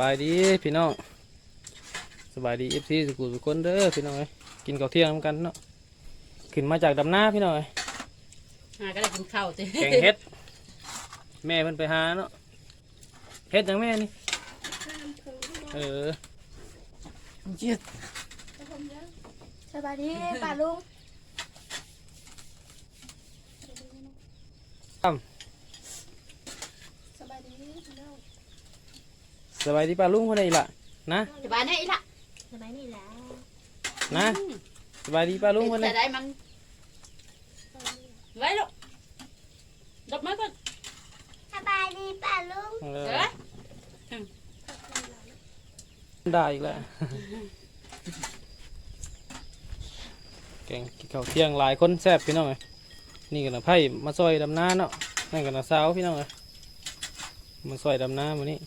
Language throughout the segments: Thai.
บายดีพี่น้องสบายดีเอฟซีสุกุสุกคนเด้อพี่น้องเอ้ยกินข้าวเที่ยงนำกันเนาะขึ้นมาจากดำนาพี่น้องเอ้ยหาก็ได้กินข้าวจ้ะแกงเฮ็ด แม่เพิ่นไปหาเนาะเฮ็ดหยังแม่นี่เออเจ็ดสบายดีป่าลุงสบายดีพี่น้อง สบายดีป้าลุงคนไหนล่ะนะสบายแน่อีละสบายนี่แหละนะสบายดีป้าลุงคนไหนจะได้มันไว้ลูกดอกไม้ก่อนสบายดีป่าลุงเอเอออได้อีกแล้วแกงกินข้าวเที่ยงหลายคนแซ่บพี่น้องเอ้ยนี่กันนะไผ่มาซอยดำนาเนาะนั่นกันนะสาวพี่น้องเอ้ยมาซอยดำนามื้อนี้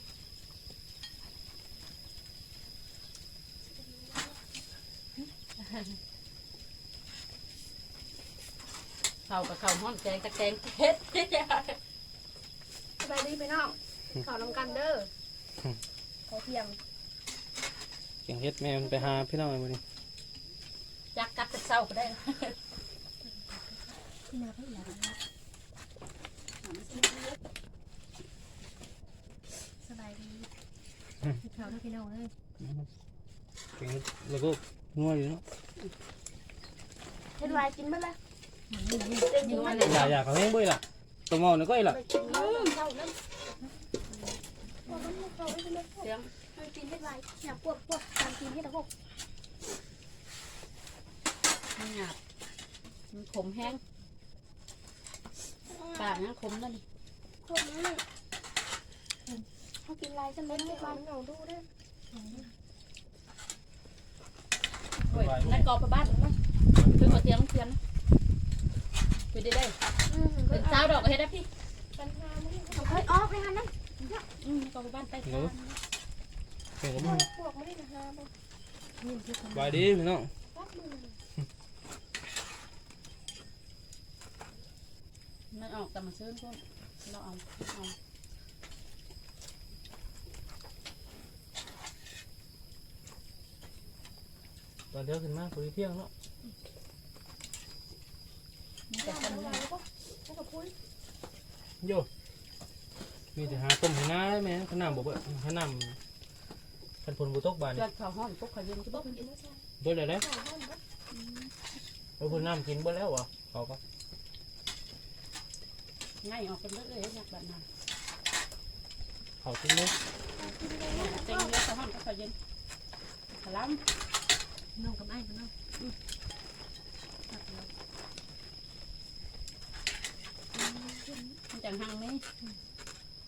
ข้าวกับข้าวห้อนแกงตะแกงเฮ็ดสบายดีพี่น้องขอน้ำกันเด้อขอเพียงแกงเฮ็ดแม่มันไปหาพี่น้องเอ้ยมื้อนี้จักกัดแต่เช้าก็ได้พี่นาพี่หลานสบายดีพี่เขาด้วยพี่น้องเลยแกงเฮ็ดแล้วก็งัวอยู่เนาะ เฮ็ดไวกินเมื่อไรกินมาเลยอย่าอย่าเขาแห้งบ่อยล่ะตัวเมานี่ก็อีล่ะไปกินเจ้านั่นว่ามันเขาไม่เป็นไรเสียงมันกินเฮ็ดไวอยากปวดปวดการกินเฮ็ดตะพกไม่หยาบมันขมแห้งปากนะขมนั่นนี่คนนี้เขากินลายฉันเล่นเฮ็ดไวเหงาดูเด้อโอ้ยนั่นกอไปบ้านนะคือมาเตียงเตียนคือได้ได้อืมเป็นเช้าดอกก็เฮ็ดได้พี่ปัญหามันเฮ้ยออกไปหันนั่นอืมกอไปบ้านไปเนาะแกงกับพมึวงกพวกไม่ได้หาบ่สบายดีพี่น้องปักมือมันออกแต่มาซื้อพวกเราเอาเอา ตอนเดียวขึ้นมาคุยเที่ยงเนาะมันจะแต่ทำทำได้อะไรก็ก็กับพุ้ยโยมีแต่หาต้มให้น้าได้ไหมขนามบ่เบิดขนามคันพลบุตกบานเกิดข้าวห้อนพวกข้าวเย็นก็บอกกินไม่ใช่เบิดเลยเด้ข้าวห้อนบ่เอาพลน้ำกินเบิดแล้ววะเขาก็ง่ายออกเป็นเรื่อยๆอยากแบบนั้นเขากินเลยกินเลยเต็งเนื้อข้าวห้อนก็ข้าวเย็นขลัง น้องกับไอ้กับน้องมันจังหังนี้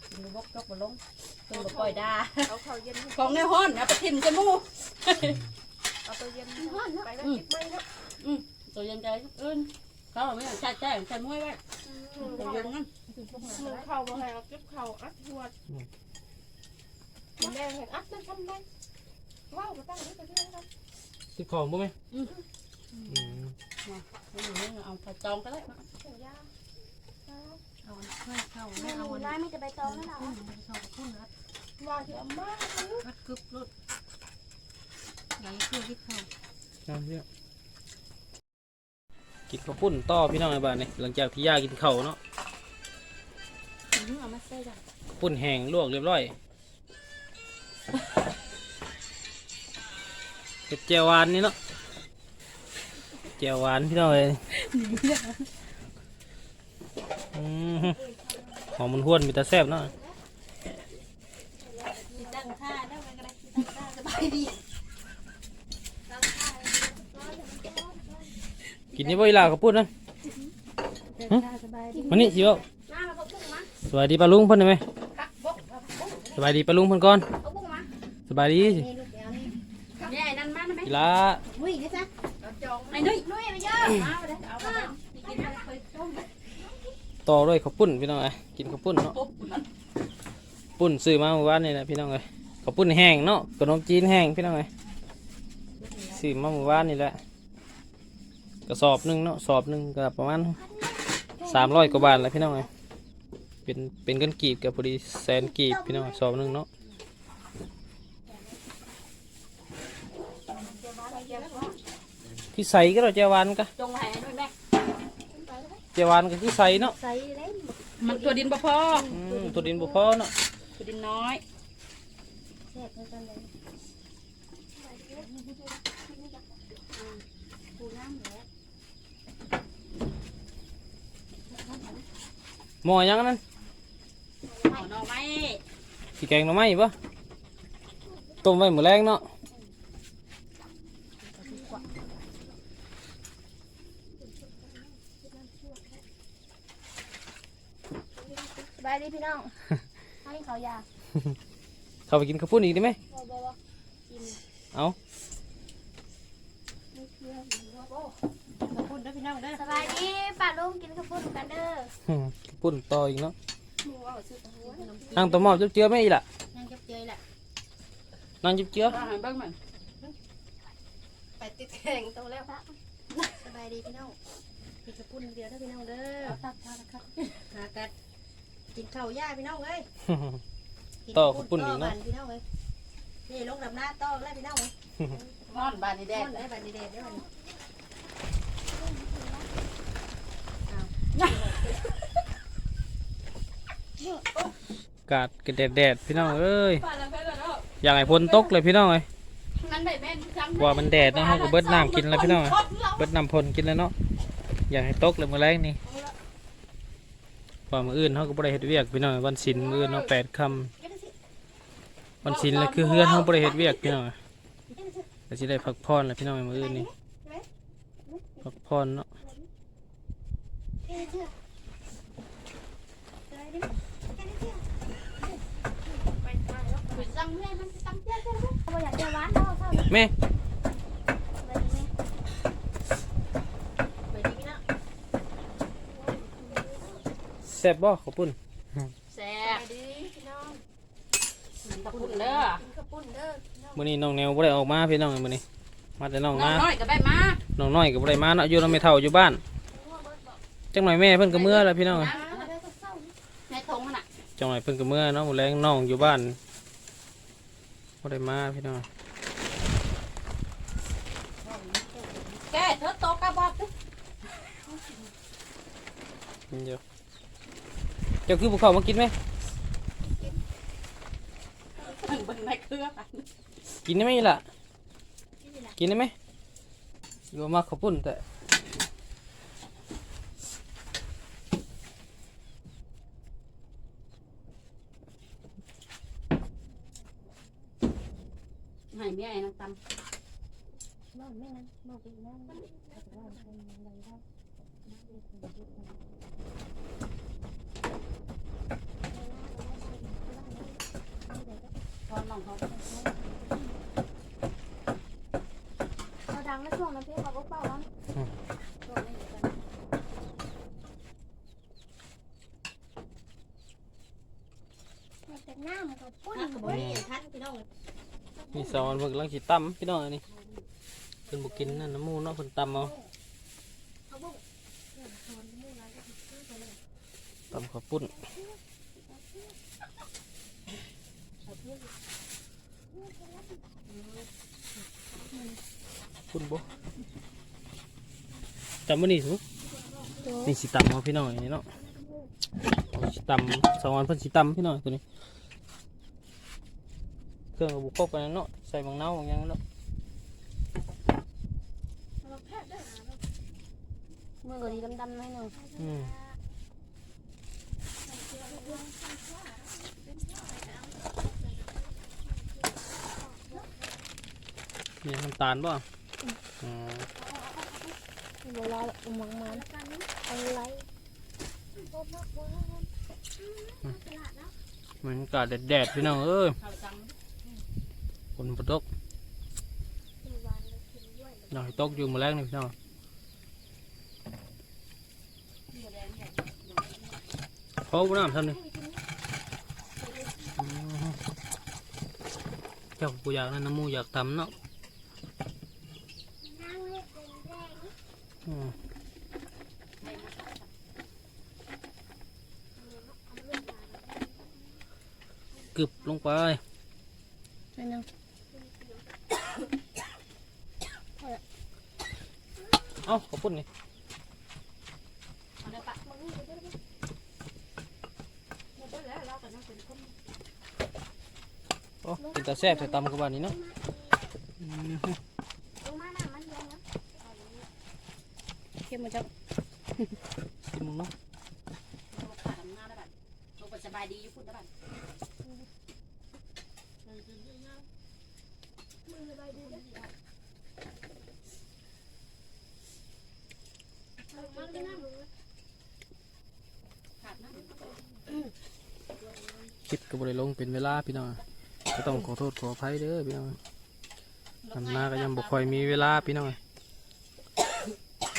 กินบกจกบลงเป็นบปล่อยดาเอาข้าวเย็นของในห้อนเอาไปทิ่มจมูกเอาตัวเย็นไปแล้วกินไม่เนาะตัวเย็นใจอื่นเขาไม่ใช่ใช่ใช่มวยไว้ตัวเย็นนั่นมือเข่าบ่ให้เอาเก็บเข่าอัดหัวกินแดงเห็นอัดนั่นทำไมว้าวก็ตั้งนี่ไปเรื่อยครับ ติดของบ่ไหมอืม อืมนี่เอาไปจองก็ได้เสียยาเอาเข้าเข้าไม่เอาร้านมีแต่ใบตองนั่นแหละว่าที่อาม่าอัดกึบรถไหนเพื่อที่เข้าน้ำเยอะกินข้าวปุ้นต่อพี่น้องในบ้านนี่หลังจากที่ย่ากินข้าวเนาะเอามาใส่จ้ะปุ้นแห้งลวกเรียบร้อย เผ็ดเจียวหวานนี่เนาะเจียวหวานพี่น้องเลยอืมหอมมันห้วนมีแต่แซ่บเนาะตั้งท่าได้ไหมก็ได้ตั้งท่าสบายดีกินนี่บ่อยลาข้าวปุ้นนะสบายดีมันนี่สิเว้ามาเราบุ้งมาสวัสดีป้าลุงเพิ่นได้ไหมคักบุ้งบุ้งสบายดีป้าลุงเพิ่นก่อนเอาบุ้งมาสบายดีนี่ลูกเดียวนี่ แย่ นั่นมาไหมกีฬาอุ้ยนี่จ้ะจองไอ้นุ้ยนุ้ยไปเยอะมาเลยเอาไปกินไปต้มต่อด้วยข้าวปุ้นพี่น้องเอ้ยกินข้าวปุ้นเนาะปุ๊บปุ้นซื้อมาเมื่อวานนี่แหละพี่น้องเอ้ยข้าวปุ้นแห้งเนาะขนมจีนแห้งพี่น้องเอ้ยซื้อมาเมื่อวานนี่แหละกระสอบหนึงเนาะสอบหนึงก็ประมาณสามร้อยกว่าบาทแหละพี่น้องเอ้ยเป็นเป็นเงินกีบกับพอดีแสนกีบพี่น้องสอบหนึงเนาะ เกียร์พ่อ ที่ใส่ก็เราเจาวานก็จงไว้ให้ด้วยแม่ไปเลยเจาวานก็ที่ใส่เนาะใส่เลยมันตัวดินบ่พออืมตัวดินบุพอเนาะตัวดินน้อยแซ่บเหมือนกันเลยปูน้ำแล้วหมอยังนั่นหอหน่อไม้สีแกงหน่อไม้ปะต้มไว้มื้อแรงเนาะ ส บายดีพี่น้อง ให้เขายาเข้าไปกินข้าวปุ้นอีกได้ไหมบ่บ่บ่กินเอาไม่เชื่อโอ้ขอบคุณด้วยพี่น้องเด้อสบายดีป้าลุงกินข้าวปุ้นกันเด้อข้าวปุ้นต่ออีกเนาะหมูเอาซื้อหัวขนมจีนนั่งตัวหมอบจุ๊บเจือไหมอีล่ะนั่งเจยๆแหละนั่งจุ๊บเจืออาหารเบ้างมันไปติดแข่งโตแล้วสบายดีพี่น้องกินข้าวปุ้นเดียวเด้อพี่น้องเด้อครับครับครับหากัน กินข้าวย่าพี่น้องเอ้ยต่อข้าวปุ้นอีกเนาะต่อบัพี่น้องเอ้ยนี่ลงดำหน้าต่อแล้วพี่น้องเอ้ยนอนบ้านนี่แดแดงงได้บันดีเด็ดได้บันกาดกระแดดแดดพี่น้องเอ้ยบ้านเราไปแล้วเนาะอยากให้ฝนตกเลยพี่น้องเอ้ยงั้นได้แม่นจังว่ามันแดดเนาะเขาก็เบิดน้ำกินแล้วพี่น้องเอ้ยเบิดน้ำพลกินแล้วเนาะอยากให้ตกเลยมื้อแรงนี่ ว่ามืออื่นเขาก็บ่ได้เฮ็ดเวียกพี่น้อยวันศิลมืออื่นเนาะแปดคำวันศิลแล้วคือเฮือนเขาบ่ได้เฮ็ดเวียกพี่น้องเอ้ยก็สิได้พักผ่อนแล้วพี่น้องเอ้ยมืออื่นนี่พักผ่อนเนาะแม่มันจังเจ้าเจ้า เขาอยากจะหวานเนาะเข้า แม่ ไปดีพี่น้อง แซ่บบ่ข้าวปุ้นแซ่ไปบดีพี่น้องขอบคุณเด้อกินข้าวปุ้นเด้อมื้อนี้น้องแนวบ่ได้ออกมาพี่น้องเอ้ยมื้อนี้มาแต่น้องน้อมางน้อยก็ได้มาน้องน้อยก็บ่ได้มาเนาะอยู่นำแม่เฒ่าอยู่บ้านจังหน่อยแม่เพิ่นก็เมื่อแล้วพี่น้องเอ้ยในทงน่ะจังหน่อยเพิ่นก็เมื่อเนาะมื้อแรงน้องอยู่บ้านบ่ได้มาพี่น้องแกเธอโตกระบอกกินเยอะเจ้าคือภูเขามากินไหมเบิ่งในเครือกินได้ไหมล่ะ กินได้ไหมอยู่มาข้าวปุ้นแต่ให้แม่ไอ้น้ำตำมองไม่นั้นมองไปนั่งว่าเป็นอะไพอน้องเขาเราดังแล้วช่วงนั้นพี่เขาก็เป่าแล้วช่วงนี้กันเป็นน้ำกับปุ้นกับนี่ท่านพี่น้องมีสอนเพิ่นกำลังสิตํพี่น้องอันนี้เพิ่นบ่กินนั่นน้ำมูกเนาะเพิ่นตำเอาเขาบอกตำข้าวปุ้น ปุ้นบ่จำบ่นี่สุนี่สิตำเอาพี่น้องอันนี้เนาะเอาสิตำสองวันเพิ่นสิตำพี่น้องตัวนี้ เครื่องก็บุกครบกันแล้วเนาะ ใส่บางเน่าบางหยังเนาะมือก็ดีดำๆหน่อยหนึ่งอืม นี่น้ำตาลป่ะอืมโบราณมังมันอะไรมันกาดแดดๆพี่น้องเอ้ยเขาจังฝนบ่ตกอยากให้ตกอยู่มื้อแรกนี่พี่น้องเขาบ่น้ำทำนี่อืมเจ้ากูอยากนั่นน้ำมูอยากทำเนาะอืม กึบลงไปหน่อยหนึ่งเอ้าขอปุ่นนี่เอาเดี๋ยวปะมึงนี่เดี๋ยวเดี๋ยวเดี๋ยวเดี๋ยวแล้วเราก็นั่งเป็นคนโอ้กินแต่แซ่บแต่ตำกับบ้านนี้เนาะอืม ลงมาหน้ามันเย็นนะ เข้มมาจับกินมึงเนาะลงขาดำหน้าได้บัดลงไปสบายดีอยู่พุ่นได้บัดมือสบายดีเด้อเอามาเลยนะขาดน้ำคลิปก็บ่ได้ลงเป็นเวลาพี่น้องก็ต้องขอโทษขออภัยเด้อพี่น้องทำหน้าก็ยังบ่ค่อยมีเวลาพี่น้อง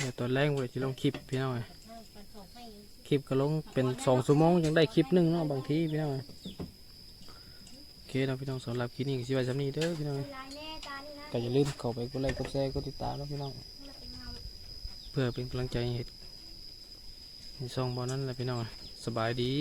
เดี๋ยวตอนแรกบ่ได้สิลงคลิปพี่น้องคลิปก็ลงเป็นสองชั่วโมงยังได้คลิปหนึงเนาะบางทีพี่น้องโอเคเราพี่น้องสำหรับคลิปนี้ก็สิไว้สำนี้เด้อพี่น้องลายแน่ตานี่นะก็อย่าลืมเข้าไปกดไลค์กดแชร์กดติดตามเนาะพี่น้องเพื่อเป็นกำลังใจให้เฮ็ดช่องบอลนั้นแหละพี่น้องสบายดี